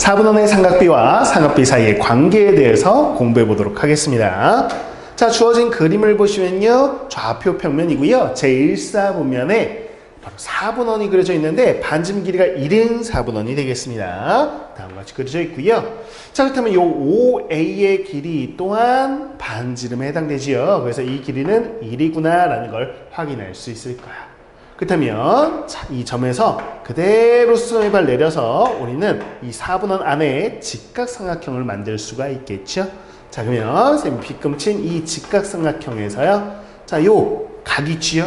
4분원의 삼각비와 삼각비 사이의 관계에 대해서 공부해 보도록 하겠습니다. 자, 주어진 그림을 보시면요. 좌표 평면이고요. 제1사분면에 바로 4분원이 그려져 있는데 반지름 길이가 1인 4분원이 되겠습니다. 다음과 같이 그려져 있고요. 자, 그렇다면 이 OA의 길이 또한 반지름에 해당되지요. 그래서 이 길이는 1이구나 라는 걸 확인할 수 있을 거야. 그렇다면 자, 이 점에서 그대로 수선의 발 내려서 우리는 이 4분원 안에 직각삼각형을 만들 수가 있겠죠. 자 그러면 쌤이 빗금친 이 직각삼각형에서요. 자 요 각이 있지요.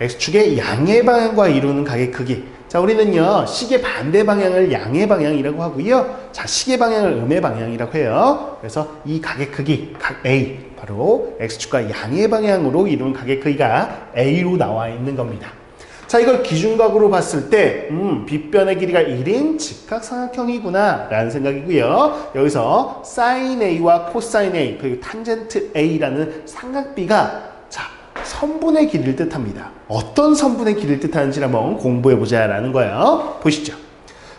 x축의 양의 방향과 이루는 각의 크기. 자 우리는요 시계 반대 방향을 양의 방향이라고 하고요. 자 시계 방향을 음의 방향이라고 해요. 그래서 이 각의 크기 각 A 바로 x축과 양의 방향으로 이루는 각의 크기가 A로 나와 있는 겁니다. 자, 이걸 기준각으로 봤을 때, 음, 빗변의 길이가 1인 직각삼각형이구나, 라는 생각이고요. 여기서 sin A와 cosine A, 그리고 탄젠트 A라는 삼각비가, 자, 선분의 길이를 뜻합니다. 어떤 선분의 길이를 뜻하는지 한번 공부해보자, 라는 거예요. 보시죠.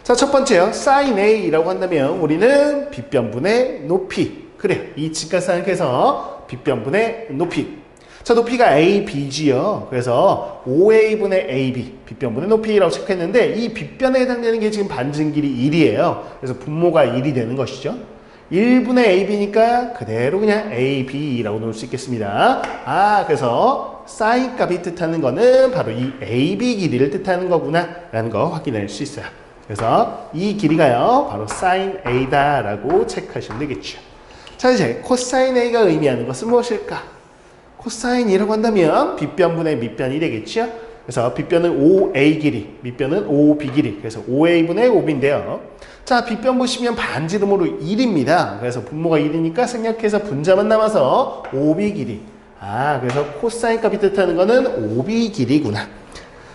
자, 첫 번째요. sin A라고 한다면, 우리는 빗변분의 높이. 그래요. 이 직각삼각형에서 빗변분의 높이. 자, 높이가 A, B지요. 그래서 5A분의 AB, 빗변분의 높이라고 체크했는데 이 빗변에 해당되는 게 지금 반증 길이 1이에요. 그래서 분모가 1이 되는 것이죠. 1분의 AB니까 그대로 그냥 AB라고 놓을 수 있겠습니다. 아, 그래서 사인 값이 뜻하는 거는 바로 이 AB 길이를 뜻하는 거구나 라는 거 확인할 수 있어요. 그래서 이 길이가요, 바로 사인 A다라고 체크하시면 되겠죠. 자, 이제 코사인 A가 의미하는 것은 무엇일까? 코사인이라고 한다면 빗변분의 밑변이 되겠죠. 그래서 빗변은 5a 길이, 밑변은 5b 길이. 그래서 5a분의 5b인데요. 자, 빗변 보시면 반지름으로 1입니다. 그래서 분모가 1이니까 생략해서 분자만 남아서 5b 길이. 아, 그래서 코사인 값이 뜻하는 거는 5b 길이구나.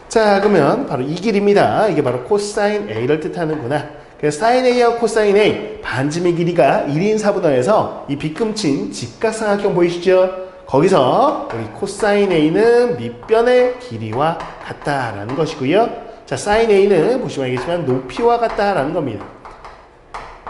자, 그러면 바로 이 길입니다. 이게 바로 코사인 a를 뜻하는구나. 그래서 사인 a와 코사인 a 반지름의 길이가 1인 4분원에서 이 빗금친 직각삼각형 보이시죠? 거기서 우리 코사인 A는 밑변의 길이와 같다라는 것이고요. 자, 사인 A는 보시면 알겠지만 높이와 같다라는 겁니다.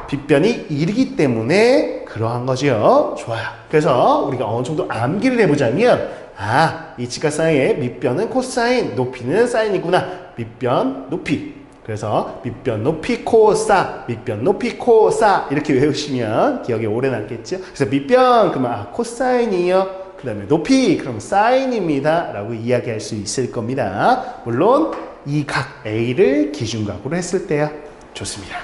빗변이 1이기 때문에 그러한 거죠. 좋아요. 그래서 우리가 어느 정도 암기를 해보자면 아, 이 직각상의 밑변은 코사인, 높이는 사인이구나. 밑변, 높이. 그래서 밑변 높이 코사, 밑변 높이 코사 이렇게 외우시면 기억에 오래 남겠죠. 그래서 밑변 그러면 아, 코사인이요. 그 다음에 높이 그럼 사인입니다 라고 이야기할 수 있을 겁니다. 물론 이 각 A를 기준각으로 했을 때야 좋습니다.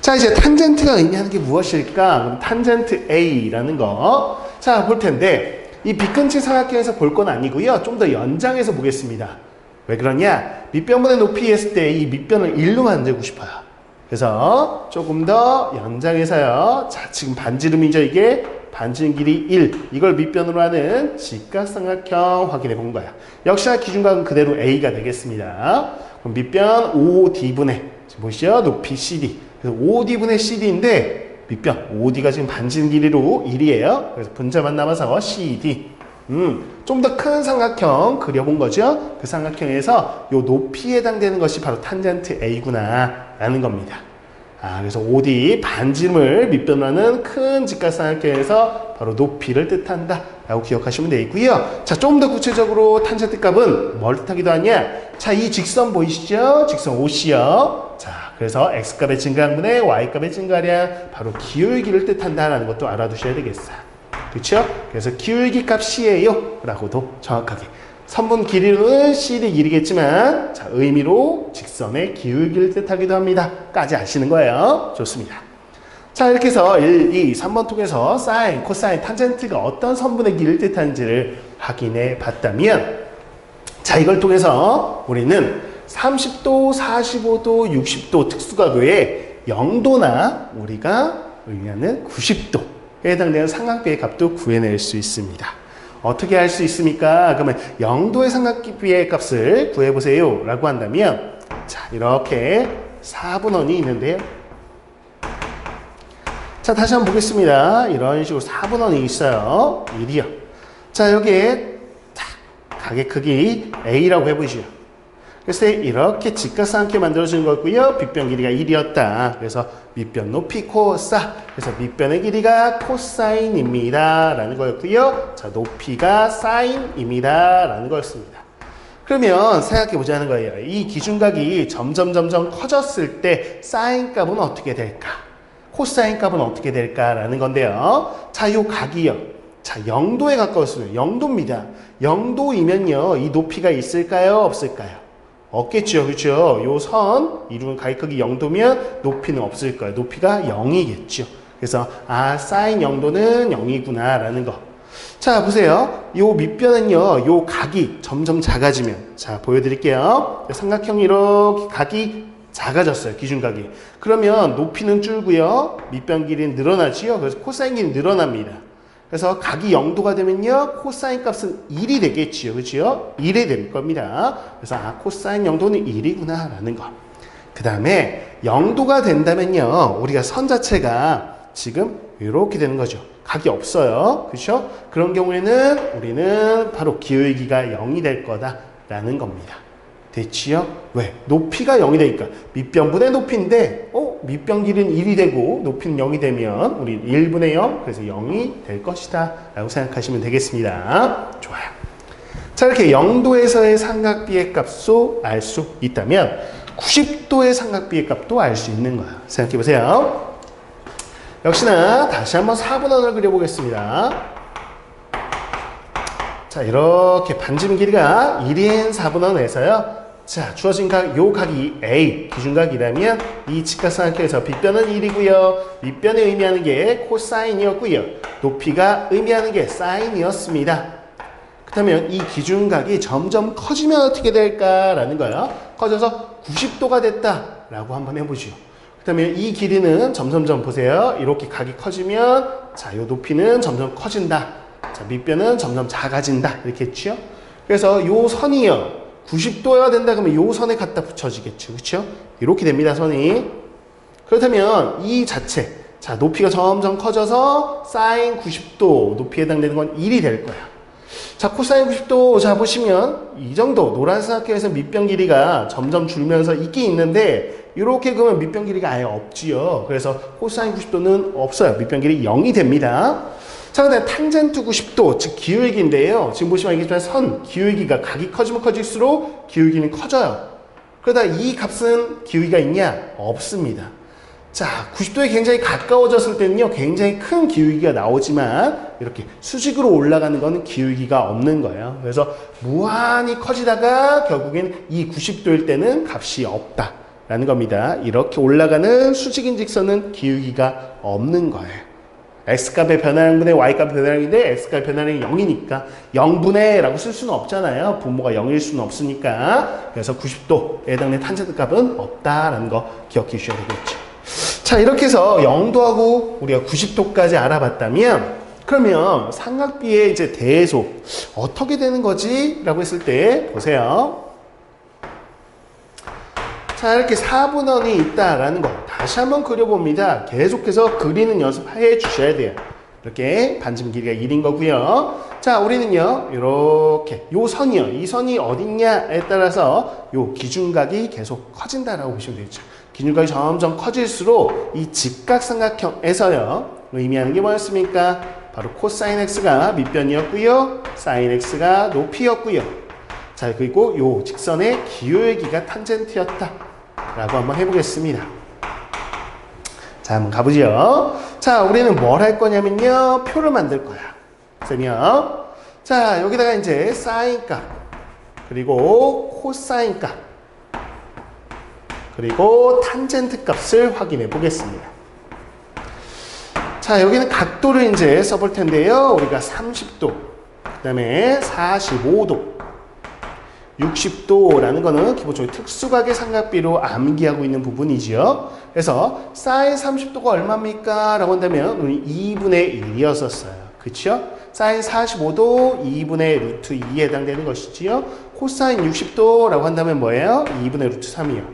자 이제 탄젠트가 의미하는 게 무엇일까? 그럼 탄젠트 A라는 거자 볼 텐데 이 빗근친 삼각형에서 볼 건 아니고요. 좀 더 연장해서 보겠습니다. 왜 그러냐? 밑변분의 높이 했을 때 이 밑변을 1로 만들고 싶어요. 그래서 조금 더 연장해서요. 자 지금 반지름이죠 이게 반지름 길이 1 이걸 밑변으로 하는 직각삼각형 확인해 본 거야. 역시나 기준각은 그대로 A가 되겠습니다. 그럼 밑변 5D분의 지금 보시죠? 높이 CD. 그래서 5D분의 CD인데 밑변 5D가 지금 반지름 길이로 1이에요. 그래서 분자만 남아서 CD. 음, 좀 더 큰 삼각형 그려본 거죠. 그 삼각형에서 요 높이에 해당되는 것이 바로 탄젠트 A구나 라는 겁니다. 아, 그래서 OD 반지름을 밑변하는 큰 직각삼각형에서 바로 높이를 뜻한다 라고 기억하시면 되겠고요. 자, 좀 더 구체적으로 탄젠트 값은 뭘 뜻하기도 하냐? 자, 이 직선 보이시죠? 직선 OC요. 자, 그래서 X값의 증가분의 Y값의 증가량 바로 기울기를 뜻한다라는 것도 알아두셔야 되겠어요. 그렇죠? 그래서 기울기 값 C예요 라고도 정확하게 선분 길이는 C의 길이겠지만 자, 의미로 직선의 기울기를 뜻하기도 합니다. 까지 아시는 거예요. 좋습니다. 자 이렇게 해서 1, 2, 3번 통해서 사인, 코사인, 탄젠트가 어떤 선분의 길을 뜻하는지를 확인해 봤다면 자 이걸 통해서 우리는 30도, 45도, 60도 특수각 외에 0도나 우리가 의미하는 90도에 해당되는 삼각비의 값도 구해낼 수 있습니다. 어떻게 할 수 있습니까? 그러면 0도의 삼각비의 값을 구해보세요. 라고 한다면, 자, 이렇게 4분원이 있는데요. 자, 다시 한번 보겠습니다. 이런 식으로 4분원이 있어요. 1이요. 자, 여기에 딱 가게 크기 A라고 해보시죠. 그래서 이렇게 직각삼각형 만들어주는 거고요. 빗변 길이가 1이었다. 그래서 밑변 높이 코사. 그래서 밑변의 길이가 코사인입니다. 라는 거였고요. 자, 높이가 사인입니다. 라는 거였습니다. 그러면 생각해 보자는 거예요. 이 기준각이 점점 점점 커졌을 때 사인 값은 어떻게 될까? 코사인 값은 어떻게 될까라는 건데요. 자, 요 각이요. 자, 0도에 가까웠어요. 0도입니다. 0도이면요. 이 높이가 있을까요? 없을까요? 없겠죠. 그렇죠? 요 선 이루는 가위 크기 0도면 높이는 없을 거예요. 높이가 0이겠죠. 그래서 아, 사인 0도는 0이구나 라는 거. 자, 보세요. 요 밑변은요. 요 각이 점점 작아지면 자, 보여 드릴게요. 삼각형 이렇게 각이 작아졌어요. 기준각이. 그러면 높이는 줄고요. 밑변 길이는 늘어나지요. 그래서 코사인 길이 늘어납니다. 그래서 각이 0도가 되면요. 코사인 값은 1이 되겠지요. 그렇죠? 1이 될 겁니다. 그래서 아, 코사인 0도는 1이구나 라는 거. 그 다음에 0도가 된다면요. 우리가 선 자체가 지금 이렇게 되는 거죠. 각이 없어요. 그렇죠? 그런 경우에는 우리는 바로 기울기가 0이 될 거다라는 겁니다. 됐지요? 왜? 높이가 0이 되니까 밑변분의 높이인데 어? 밑변 길이는 1이 되고 높이는 0이 되면 우리 1분의 0 그래서 0이 될 것이다 라고 생각하시면 되겠습니다. 좋아요. 자 이렇게 0도에서의 삼각비의 값도 알 수 있다면 90도의 삼각비의 값도 알 수 있는 거야. 생각해 보세요. 역시나 다시 한번 4분원을 그려보겠습니다. 자, 이렇게 반지름 길이가 1인 4분원에서요. 자, 주어진 각, 요 각이 A, 기준각이라면 이 직각삼각형에서 빗변은 1이고요. 밑변이 의미하는 게 코사인이었고요. 높이가 의미하는 게 사인이었습니다. 그렇다면 이 기준각이 점점 커지면 어떻게 될까라는 거예요. 커져서 90도가 됐다라고 한번 해보죠. 그렇다면 이 길이는 점점점 보세요. 이렇게 각이 커지면 자, 요 높이는 점점 커진다. 자, 밑변은 점점 작아진다. 이렇게 했죠. 그래서 요 선이요. 90도가 된다 그러면 요 선에 갖다 붙여지겠죠. 그렇죠? 이렇게 됩니다. 선이. 그렇다면 이 자체 자, 높이가 점점 커져서 사인 90도 높이에 해당되는 건 1이 될 거야. 자, 코사인 90도 자 보시면 이 정도 노란 삼각형에서 밑변 길이가 점점 줄면서 있긴 있는데 이렇게 그러면 밑변 길이가 아예 없지요. 그래서 코사인 90도는 없어요. 밑변 길이 0이 됩니다. 자, 그다음 탄젠트 90도 즉 기울기인데요. 지금 보시면 알겠지만 선 기울기가 각이 커지면 커질수록 기울기는 커져요. 그러다 이 값은 기울기가 있냐? 없습니다. 자, 90도에 굉장히 가까워졌을 때는요, 굉장히 큰 기울기가 나오지만, 이렇게 수직으로 올라가는 거는 기울기가 없는 거예요. 그래서 무한히 커지다가 결국엔 이 90도일 때는 값이 없다. 라는 겁니다. 이렇게 올라가는 수직인 직선은 기울기가 없는 거예요. X값의 변화량분의 y값의 변화량인데 x값의 변화량이 0이니까 0분의 라고 쓸 수는 없잖아요. 분모가 0일 수는 없으니까. 그래서 90도에 해당되는 탄젠트 값은 없다라는 거 기억해 주셔야 되겠죠. 자, 이렇게 해서 0도하고 우리가 90도까지 알아봤다면 그러면 삼각비의 이제 대소 어떻게 되는 거지? 라고 했을 때 보세요. 자, 이렇게 4분원이 있다라는 거 다시 한번 그려봅니다. 계속해서 그리는 연습해 주셔야 돼요. 이렇게 반지름 길이가 1인 거고요. 자, 우리는요. 이렇게 요 선이요. 이 선이 어딨냐에 따라서 요 기준각이 계속 커진다라고 보시면 되겠죠. 기준각이 점점 커질수록 이 직각삼각형에서요. 의미하는 게 뭐였습니까? 바로 코사인 x가 밑변이었고요. 사인 x가 높이였고요. 자, 그리고 요 직선의 기울기가 탄젠트였다. 라고 한번 해보겠습니다. 자, 한번 가보죠. 자, 우리는 뭘 할 거냐면요. 표를 만들 거야. 그러면, 자, 여기다가 이제 사인 값, 그리고 코사인 값, 그리고 탄젠트 값을 확인해 보겠습니다. 자, 여기는 각도를 이제 써볼 텐데요. 우리가 30도, 그 다음에 45도, 60도라는 거는 기본적으로 특수각의 삼각비로 암기하고 있는 부분이지요. 그래서 사인 30도가 얼마입니까? 라고 한다면 우리 2분의 1이었었어요. 그쵸? 사인 45도 2분의 루트 2에 해당되는 것이지요. 코사인 60도라고 한다면 뭐예요? 2분의 루트 3이요.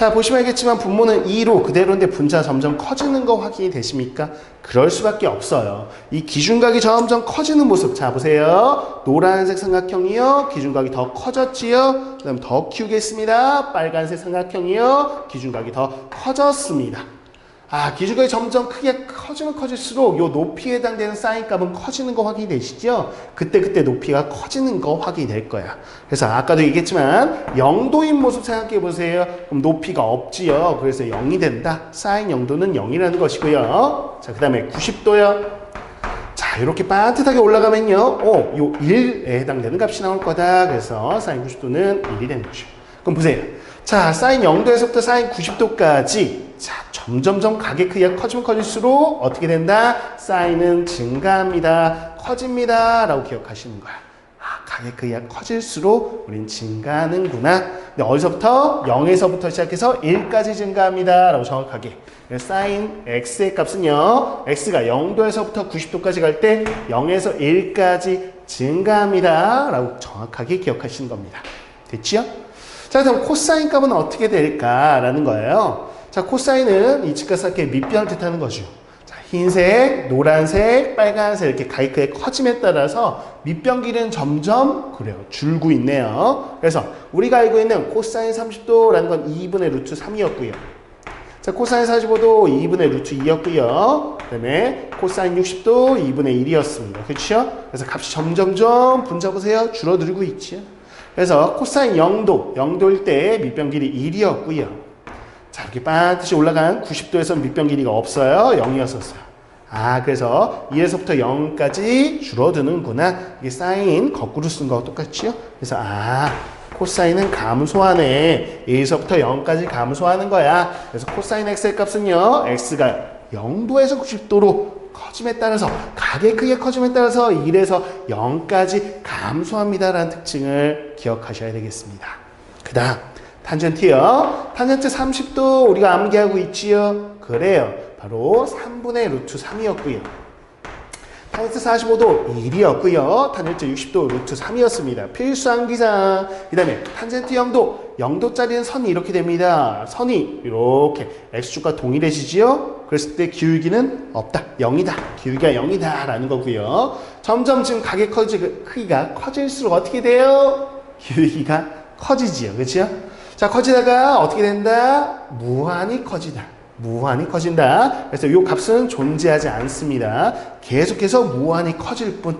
자, 보시면 알겠지만 분모는 2로 그대로인데 분자 점점 커지는 거 확인이 되십니까? 그럴 수밖에 없어요. 이 기준각이 점점 커지는 모습. 자, 보세요. 노란색 삼각형이요. 기준각이 더 커졌지요. 그 다음 더 키우겠습니다. 빨간색 삼각형이요. 기준각이 더 커졌습니다. 아, 기준각이 점점 크게 커지면 커질수록 요 높이에 해당되는 사인 값은 커지는 거 확인이 되시죠? 그때 그때 높이가 커지는 거 확인이 될 거야. 그래서 아까도 얘기했지만 0도인 모습 생각해 보세요. 그럼 높이가 없지요. 그래서 0이 된다. 사인 0도는 0이라는 것이고요. 자, 그 다음에 90도요. 자, 이렇게 반듯하게 올라가면요. 어, 요 1에 해당되는 값이 나올 거다. 그래서 사인 90도는 1이 되는 거죠. 그럼 보세요. 자, 사인 0도에서부터 사인 90도까지 자, 점점점 가게 크기가 커지면 커질수록 어떻게 된다? 사인은 증가합니다. 커집니다. 라고 기억하시는 거야. 아, 가게 크기가 커질수록 우린 증가하는구나. 근데 어디서부터? 0에서부터 시작해서 1까지 증가합니다. 라고 정확하게. 사인 x의 값은요. x가 0도에서부터 90도까지 갈 때 0에서 1까지 증가합니다. 라고 정확하게 기억하시는 겁니다. 됐지요? 자, 그럼 코사인 값은 어떻게 될까라는 거예요. 자, 코사인은 이 직각삼각의 밑변을 뜻하는 거죠. 자, 흰색, 노란색, 빨간색 이렇게 가이크의 커짐에 따라서 밑변 길이는 점점 그래요. 줄고 있네요. 그래서 우리가 알고 있는 코사인 30도라는 건 2분의 루트 3이었고요. 자, 코사인 45도 2분의 루트 2였고요. 그 다음에 코사인 60도 2분의 1이었습니다. 그렇죠? 그래서 값이 점점점 분자 보세요. 줄어들고 있지요. 그래서 코사인 0도, 0도일 때 밑변 길이 1이었고요. 자, 이렇게 반드시 올라간 90도에서는 밑변 길이가 없어요. 0이었었어요. 아, 그래서 2에서부터 0까지 줄어드는구나. 이게 사인 거꾸로 쓴 거하고 똑같지요? 그래서 아, 코사인은 감소하네. 1에서부터 0까지 감소하는 거야. 그래서 코사인 x의 값은요. x가 0도에서 90도로 커짐에 따라서 가게 크게 커짐에 따라서 1에서 0까지 감소합니다라는 특징을 기억하셔야 되겠습니다. 그 다음 탄젠트요. 탄젠트 30도 우리가 암기하고 있지요. 그래요. 바로 3분의 루트 3이었고요. 탄젠트 45도 1이었고요. 탄젠트 60도 루트 3이었습니다. 필수 암기사항. 그 다음에 탄젠트 0도. 0도짜리는 선이 이렇게 됩니다. 선이 이렇게 x축과 동일해지지요. 그랬을 때 기울기는 없다. 0이다. 기울기가 0이다. 라는 거고요. 점점 지금 가게 커지, 크기가 커질수록 어떻게 돼요? 기울기가 커지지요. 그렇죠? 자, 커지다가 어떻게 된다? 무한히 커지다. 무한히 커진다. 그래서 이 값은 존재하지 않습니다. 계속해서 무한히 커질 뿐.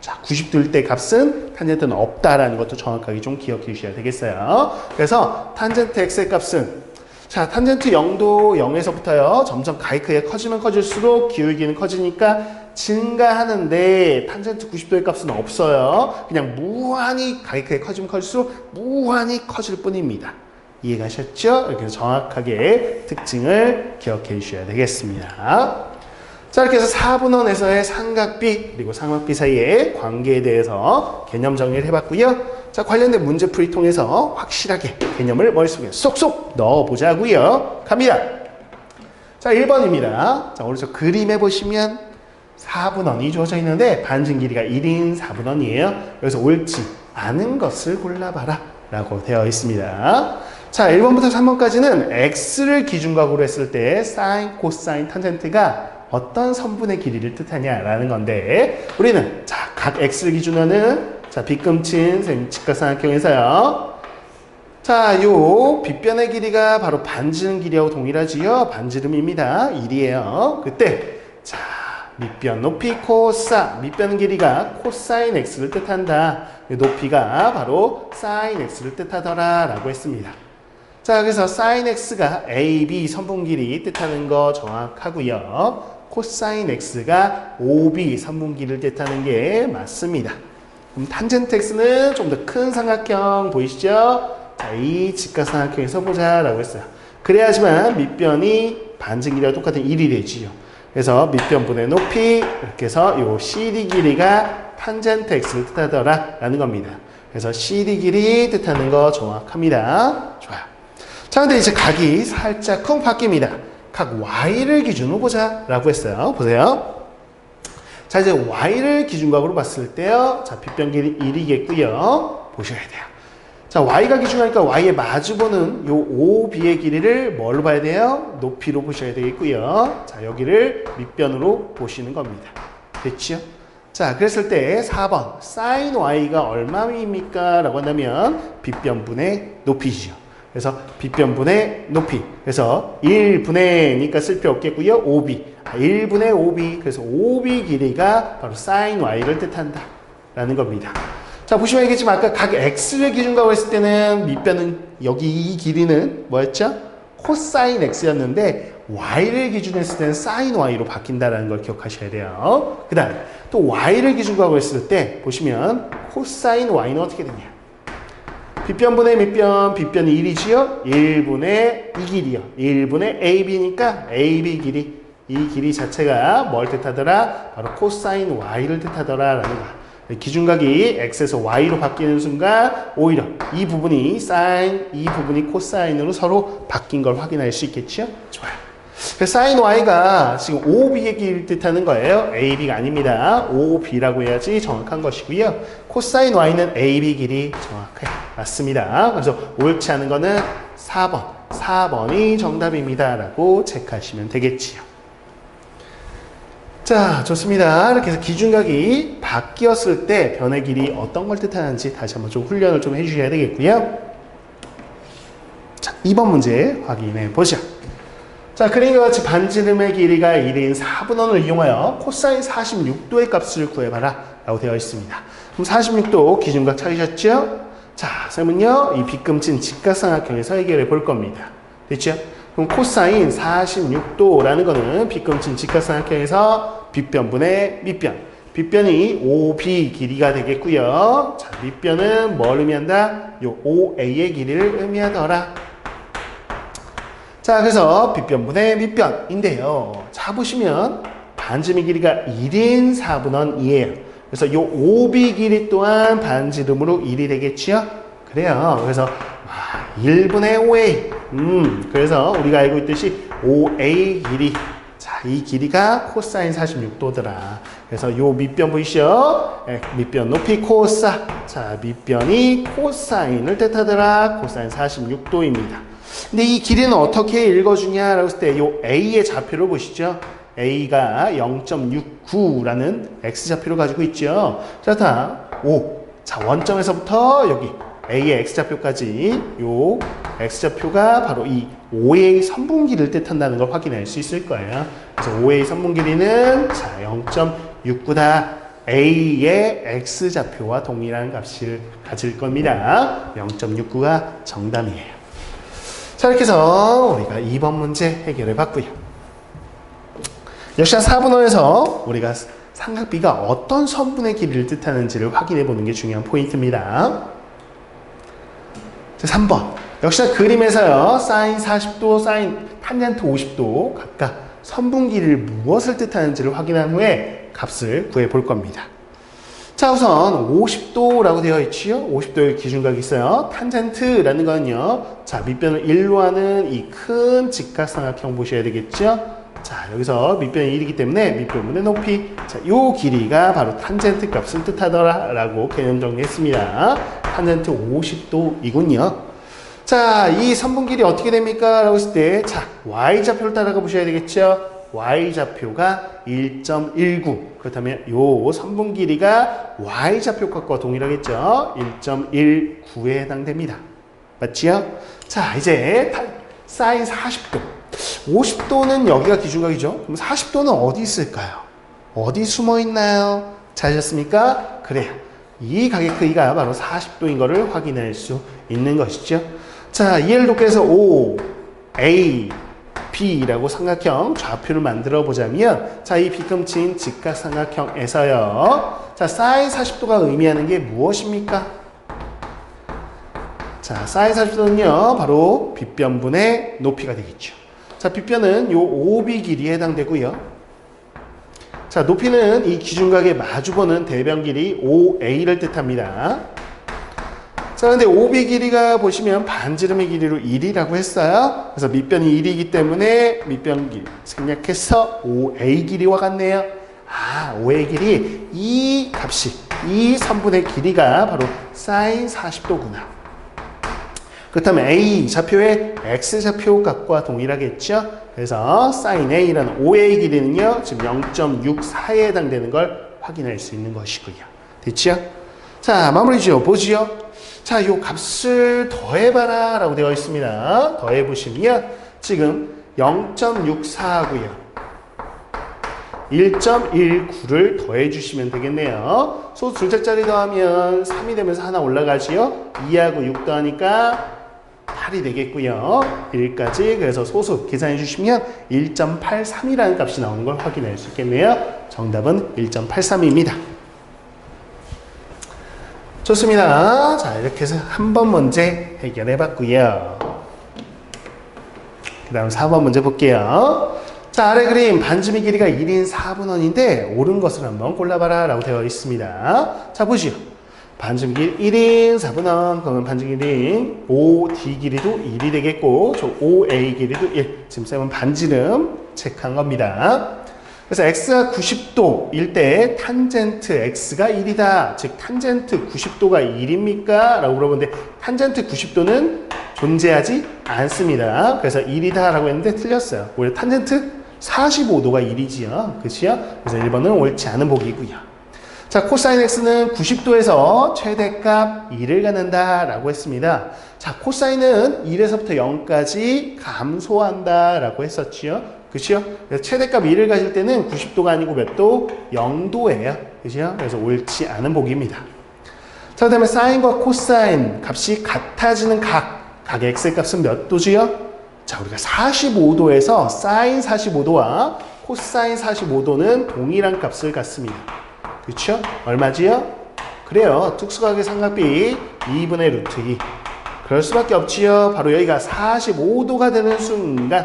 자, 90도일 때 값은 탄젠트는 없다라는 것도 정확하게 좀 기억해 주셔야 되겠어요. 그래서 탄젠트 x의 값은 자, 탄젠트 0도 0에서부터요. 점점 가이크에 커지면 커질수록 기울기는 커지니까 증가하는데 탄젠트 90도의 값은 없어요. 그냥 무한히 가이크에 커지면 커질수록 무한히 커질 뿐입니다. 이해가셨죠? 이렇게 정확하게 특징을 기억해 주셔야 되겠습니다. 자, 이렇게 해서 4분원에서의 삼각비 그리고 삼각비 사이의 관계에 대해서 개념 정리를 해봤고요. 자, 관련된 문제풀이 통해서 확실하게 개념을 머릿속에 쏙쏙 넣어보자고요. 갑니다. 자, 1번입니다. 자, 오른쪽 그림에 보시면 4분원 이 주어져 있는데 반증 길이가 1인 4분원이에요. 여기서 옳지 않은 것을 골라봐라 라고 되어 있습니다. 자, 1번부터 3번까지는 x를 기준각으로 했을 때 사인, 코사인, 탄젠트가 어떤 선분의 길이를 뜻하냐라는 건데 우리는 자, 각 x를 기준으로는 자, 빗금친 직각삼각형에서요. 자, 요 빗변의 길이가 바로 반지름 길이하고 동일하지요. 반지름입니다. 1이에요. 그때 자, 밑변 높이 코사 밑변 길이가 코사인 x를 뜻한다. 높이가 바로 사인 x를 뜻하더라 라고 했습니다. 자, 그래서 사인 x가 a, b 선분 길이 뜻하는 거 정확하고요. 코사인 x가 OB 선분기를 뜻하는 게 맞습니다. 그럼 탄젠트 x는 좀 더 큰 삼각형 보이시죠? 자, 이 직각삼각형에서 보자라고 했어요. 그래야지만 밑변이 반증 길이와 똑같은 1이 되지요. 그래서 밑변분의 높이 이렇게 해서 요 CD 길이가 탄젠트 x를 뜻하더라 라는 겁니다. 그래서 CD 길이 뜻하는 거 정확합니다. 좋아요. 자, 근데 이제 각이 살짝 쿵 바뀝니다. 각 y를 기준으로 보자 라고 했어요. 보세요. 자, 이제 y를 기준각으로 봤을 때요. 자, 빗변 길이 1이겠고요. 보셔야 돼요. 자, y가 기준하니까 y에 마주보는 요 OB의 길이를 뭘로 봐야 돼요? 높이로 보셔야 되겠고요. 자, 여기를 밑변으로 보시는 겁니다. 됐죠? 자, 그랬을 때 4번 sin y가 얼마입니까? 라고 한다면 빗변분의 높이지요. 그래서 빗변분의 높이. 그래서 1분의니까 쓸 필요 없겠고요. 5b. 아, 1분의 5b. 그래서 5b 길이가 바로 sin y를 뜻한다. 라는 겁니다. 자, 보시면 알겠지만 아까 각 x를 기준으로 했을 때는 밑변은 여기 이 길이는 뭐였죠? 코사인 x였는데 y를 기준으로 했을 때는 sin y로 바뀐다라는 걸 기억하셔야 돼요. 그 다음 또 y를 기준으로 했을 때 보시면 코사인 y는 어떻게 되냐? 빗변분의 밑변, 빗변이 1이지요? 1분의 이 길이요. 1분의 AB니까 AB 길이. 이 길이 자체가 뭘 뜻하더라? 바로 코사인 Y를 뜻하더라. 라는 거야. 기준각이 X에서 Y로 바뀌는 순간 오히려 이 부분이 사인, 이 부분이 코사인으로 서로 바뀐 걸 확인할 수 있겠죠? 좋아요. 그래서 사인 Y가 지금 길을 뜻하는 거예요. AB가 아닙니다. OB라고 해야지 정확한 것이고요. 코사인 Y는 AB 길이 정확해. 맞습니다. 그래서 옳지 않은 거는 4번. 4번이 정답입니다. 라고 체크하시면 되겠지요. 자, 좋습니다. 이렇게 해서 기준각이 바뀌었을 때 변의 길이 어떤 걸 뜻하는지 다시 한번 좀 훈련을 좀 해주셔야 되겠고요. 자, 2번 문제 확인해 보죠. 자, 그림과 같이 반지름의 길이가 1인 4분원을 이용하여 코사인 46도의 값을 구해봐라 라고 되어 있습니다. 그럼 46도 기준각 찾으셨죠? 자, 쌤은요, 이 빗금친 직각삼각형에서 해결해 볼 겁니다. 됐죠? 그럼 코사인 46도라는 거는 빗금친 직각삼각형에서 빗변분의 밑변. 빗변이 OB 길이가 되겠고요. 자, 밑변은 뭘 의미한다? 요 OA의 길이를 의미하더라. 자, 그래서 빗변분의 밑변인데요. 자, 보시면 반지름의 길이가 1인 4분원이에요. 그래서 요 OB 길이 또한 반지름으로 1이 되겠지요? 그래요. 그래서 1분의 5A. 음, 그래서 우리가 알고 있듯이 5A 길이. 자, 이 길이가 코사인 46도더라. 그래서 요 밑변 보이시죠? 예, 밑변 높이 코사. 자, 밑변이 코사인을 뜻하더라. 코사인 46도입니다. 근데 이 길이는 어떻게 읽어주냐라고 했을 때 요 A의 좌표를 보시죠. A가 0.69라는 X좌표를 가지고 있죠. 자, 다음 5. 자, 원점에서부터 여기 A의 X좌표까지 요 X좌표가 바로 이 5의 선분기를 뜻한다는 걸 확인할 수 있을 거예요. 그래서 5의 선분길이는 자, 0.69다. A의 X좌표와 동일한 값을 가질 겁니다. 0.69가 정답이에요. 자, 이렇게 해서 우리가 2번 문제 해결해 봤고요. 역시나 4분원에서 우리가 삼각비가 어떤 선분의 길이를 뜻하는지를 확인해 보는 게 중요한 포인트입니다. 자, 3번. 역시나 그림에서요. 사인 40도, 사인 탄젠트 50도 각각 선분 길이를 무엇을 뜻하는지를 확인한 후에 값을 구해 볼 겁니다. 자, 우선 50도라고 되어 있지요. 50도의 기준각이 있어요. 탄젠트라는 거는요. 자, 밑변을 1로 하는 이 큰 직각삼각형 보셔야 되겠죠. 자, 여기서 밑변이 1이기 때문에 밑변분의 높이. 자, 요 길이가 바로 탄젠트 값을 뜻하더라라고 개념 정리했습니다. 탄젠트 50도이군요. 자, 이 선분 길이 어떻게 됩니까? 라고 했을 때, 자, y좌표를 따라가 보셔야 되겠죠? y좌표가 1.19. 그렇다면 요 선분 길이가 y좌표 값과 동일하겠죠? 1.19에 해당됩니다. 맞지요? 자, 이제 사인 40도. 50도는 여기가 기준각이죠. 그럼 40도는 어디 있을까요? 어디 숨어 있나요? 찾으셨습니까? 그래요. 이 각의 크기가 바로 40도인 것을 확인할 수 있는 것이죠. 자, 이해를 돕기 위해서 O, A, B라고 삼각형 좌표를 만들어 보자면 자, 이 비금친 직각삼각형에서요. 자, 사인 40도가 의미하는 게 무엇입니까? 자, 사인 40도는요. 바로 빗변분의 높이가 되겠죠. 자, 빗변은 요 OB 길이에 해당되고요. 자, 높이는 이 기준각에 마주보는 대변 길이 OA를 뜻합니다. 자, 근데 OB 길이가 보시면 반지름의 길이로 1이라고 했어요. 그래서 밑변이 1이기 때문에 밑변 길이 생략해서 OA 길이와 같네요. 아, OA 길이 이 값이 이 선분의 길이가 바로 사인 40도구나. 그렇다면 A 좌표의 X좌표 값과 동일하겠죠? 그래서 sin A라는 OA 길이는요, 지금 0.64에 해당되는 걸 확인할 수 있는 것이고요. 됐죠? 자, 마무리죠. 보지요? 자, 요 값을 더해봐라 라고 되어 있습니다. 더해보시면 지금 0.64하고요. 1.19를 더해주시면 되겠네요. 소수 둘째 자리 더하면 3이 되면서 하나 올라가지요. 2하고 6 더하니까 8이 되겠고요. 1까지 그래서 소수 계산해 주시면 1.83이라는 값이 나오는 걸 확인할 수 있겠네요. 정답은 1.83입니다. 좋습니다. 자 이렇게 해서 한 번 문제 해결해 봤고요. 그 다음 4번 문제 볼게요. 자 아래 그림 반지미 길이가 1인 4분원인데 옳은 것을 한번 골라봐라 라고 되어 있습니다. 자 보시오. 길이 1인 4분원 그러면 반지미 길이 5D 길이도 1이 되겠고 저 5A 길이도 1 지금 쌤은 반지름 체크한 겁니다. 그래서 x가 90도일 때 탄젠트 x가 1이다. 즉 탄젠트 90도가 1입니까? 라고 물어보는데 탄젠트 90도는 존재하지 않습니다. 그래서 1이다 라고 했는데 틀렸어요. 오히려 탄젠트 45도가 1이지요. 그치요? 그래서 1번은 옳지 않은 보기고요. 자, 코사인 x는 90도에서 최대값 2를 갖는다 라고 했습니다. 자, 코사인은 1에서부터 0까지 감소한다 라고 했었지요. 그치요? 그래서 최대값 2를 가질 때는 90도가 아니고 몇 도? 0도예요. 그치요? 그래서 옳지 않은 보기입니다. 자, 그 다음에 사인과 코사인 값이 같아지는 각, 각의 x 값은 몇 도지요? 자, 우리가 45도에서 사인 45도와 코사인 45도는 동일한 값을 갖습니다. 그쵸? 얼마지요? 그래요. 특수각의 삼각비 2분의 루트 2. 그럴 수밖에 없지요. 바로 여기가 45도가 되는 순간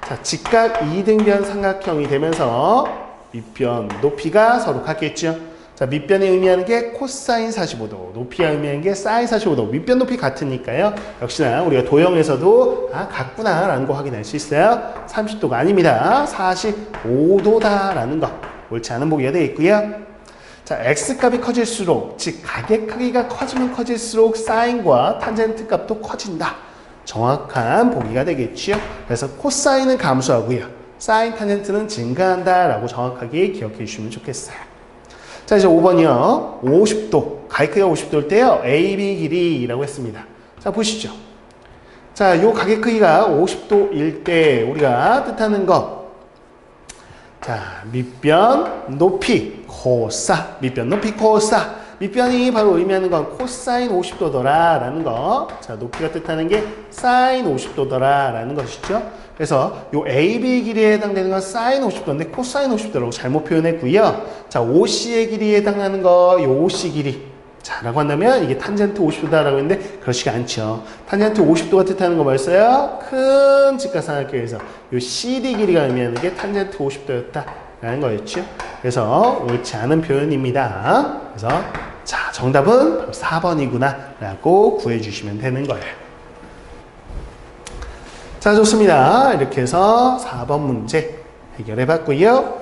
자, 직각 2등변 삼각형이 되면서 밑변 높이가 서로 같겠죠. 자, 밑변이 의미하는 게 코사인 45도, 높이가 의미하는 게 사인 45도, 밑변 높이 같으니까요. 역시나 우리가 도형에서도 아, 같구나라는 거 확인할 수 있어요. 30도가 아닙니다. 45도다라는 거. 옳지 않은 보기가 되겠고요. 자, x값이 커질수록, 즉 가격 크기가 커지면 커질수록 사인과 탄젠트 값도 커진다. 정확한 보기가 되겠지요. 그래서 코사인은 감소하고요. 사인 탄젠트는 증가한다 라고 정확하게 기억해 주시면 좋겠어요. 자, 이제 5번이요. 50도. 가이크가 50도일 때요. AB 길이라고 했습니다. 자, 보시죠. 자, 요 가격 크기가 50도일 때 우리가 뜻하는 거. 자, 밑변 높이 코사. 밑변 높이 코사. 밑변이 바로 의미하는 건 코사인 50도더라 라는 거. 자, 높이가 뜻하는 게 사인 50도더라 라는 것이죠. 그래서 요 AB 길이에 해당되는 건 사인 50도인데 코사인 50도라고 잘못 표현했고요. 자, OC의 길이에 해당하는 거, 요 OC 길이. 자, 라고 한다면 이게 탄젠트 50도다라고 했는데 그렇지가 않죠. 탄젠트 50도가 뜻하는 거 뭐였어요? 큰 직각삼각형에서 요 CD 길이가 의미하는 게 탄젠트 50도였다. 라는 거였죠. 그래서 옳지 않은 표현입니다. 그래서 자, 정답은 바로 4번이구나 라고 구해주시면 되는 거예요. 자, 좋습니다. 이렇게 해서 4번 문제 해결해 봤고요.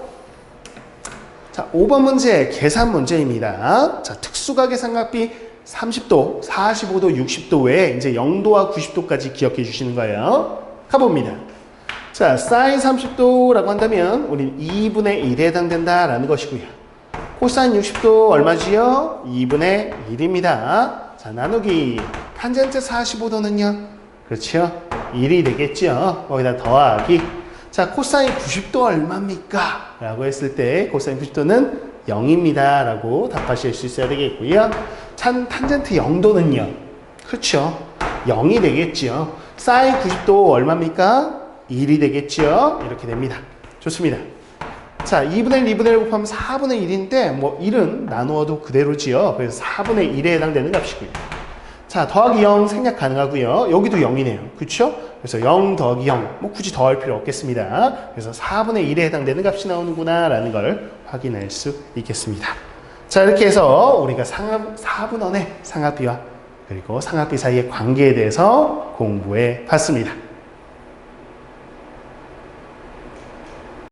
자, 5번 문제 계산 문제입니다. 자, 특수각의 삼각비 30도, 45도, 60도 외에 이제 0도와 90도까지 기억해 주시는 거예요. 가봅니다. 자, 사인 30도라고 한다면 우리는 2분의 1에 해당된다라는 것이고요. 코사인 60도 얼마지요? 2분의 1입니다. 자, 나누기 탄젠트 45도는요? 그렇죠? 1이 되겠죠? 거기다 더하기. 자, 코사인 90도 얼마입니까? 라고 했을 때 코사인 90도는 0입니다. 라고 답하실 수 있어야 되겠고요. 찬, 탄젠트 0도는요? 그렇죠? 0이 되겠죠. 사인 90도 얼마입니까? 1이 되겠죠? 이렇게 됩니다. 좋습니다. 자, 2분의 1, 2분의 1 곱하면 4분의 1인데, 뭐 1은 나누어도 그대로지요. 그래서 4분의 1에 해당되는 값이고요. 자, 더하기 0 생략 가능하고요. 여기도 0이네요. 그쵸? 그래서 0 더하기 0, 뭐 굳이 더할 필요 없겠습니다. 그래서 4분의 1에 해당되는 값이 나오는구나 라는 걸 확인할 수 있겠습니다. 자, 이렇게 해서 우리가 상합, 4분원의 상합비와 그리고 상합비 사이의 관계에 대해서 공부해 봤습니다.